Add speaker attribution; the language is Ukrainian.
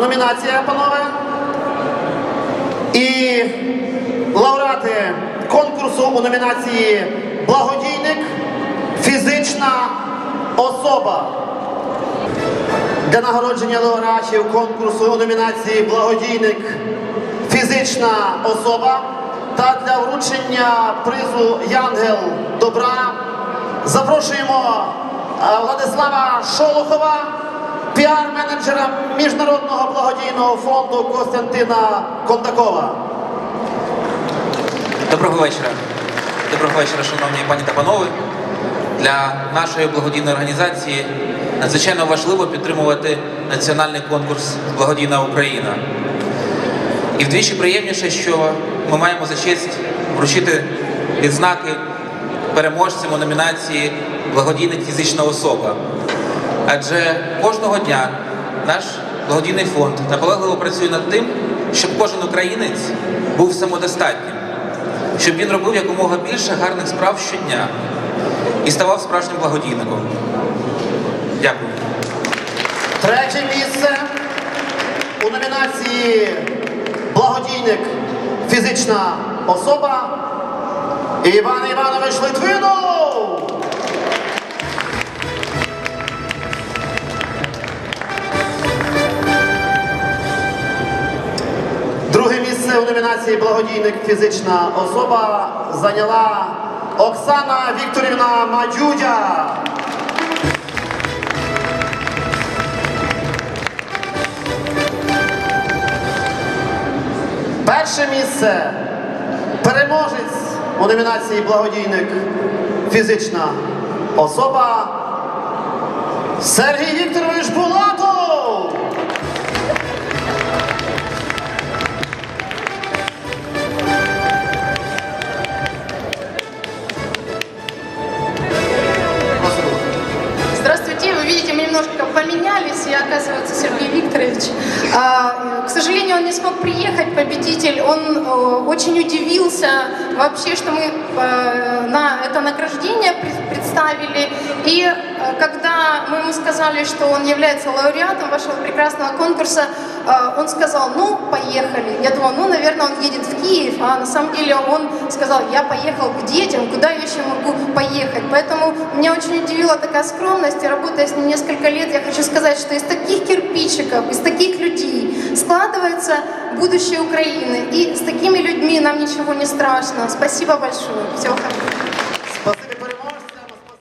Speaker 1: номінація, панове. І лауреати конкурсу у номінації Благодійник фізична особа. Для нагородження лауреатів конкурсу у номінації Благодійник фізична особа та для вручення призу Янгел добра запрошуємо е, Владислава Шолохова, піар-менеджера Міжнародного благодійного фонду Костянтина Кондакова.
Speaker 2: Доброго вечора. Доброго вечора, шановні пані та панове. Для нашої благодійної організації надзвичайно важливо підтримувати національний конкурс Благодійна Україна. І вдвічі приємніше, що ми маємо за честь вручити відзнаки переможцям у номінації Благодійник фізична особа. Адже кожного дня наш благодійний фонд наполегливо працює над тим, щоб кожен українець був самодостатнім, щоб він робив якомога більше гарних справ щодня і ставав справжнім благодійником. Дякую.
Speaker 1: Третє місце у номінації Благодійник фізична особа Іван Іванович Литвинов. У номінації Благодійник фізична особа зайняла Оксана Вікторівна Мадюдя. Перше місце переможець у номінації Благодійник фізична особа Сергій Вікторович Булатов.
Speaker 3: к сожалению, он не смог приехать, победитель. Он э, очень удивился вообще, что мы э, на это награждение пред- представили. И э, когда мы ему сказали, что он является лауреатом вашего прекрасного конкурса, э, он сказал, ну, поехали. Я думала, ну, наверное, он едет в Киев, а на самом деле он сказал, я поехал к детям, куда я еще могу поехать. Поэтому меня очень удивила такая скромность, и работая с ним несколько лет, я хочу сказать, что из таких кирпичиков, из таких людей складывается будущее Украины. И с такими людьми нам ничего не страшно. Спасибо большое. Всего хорошего.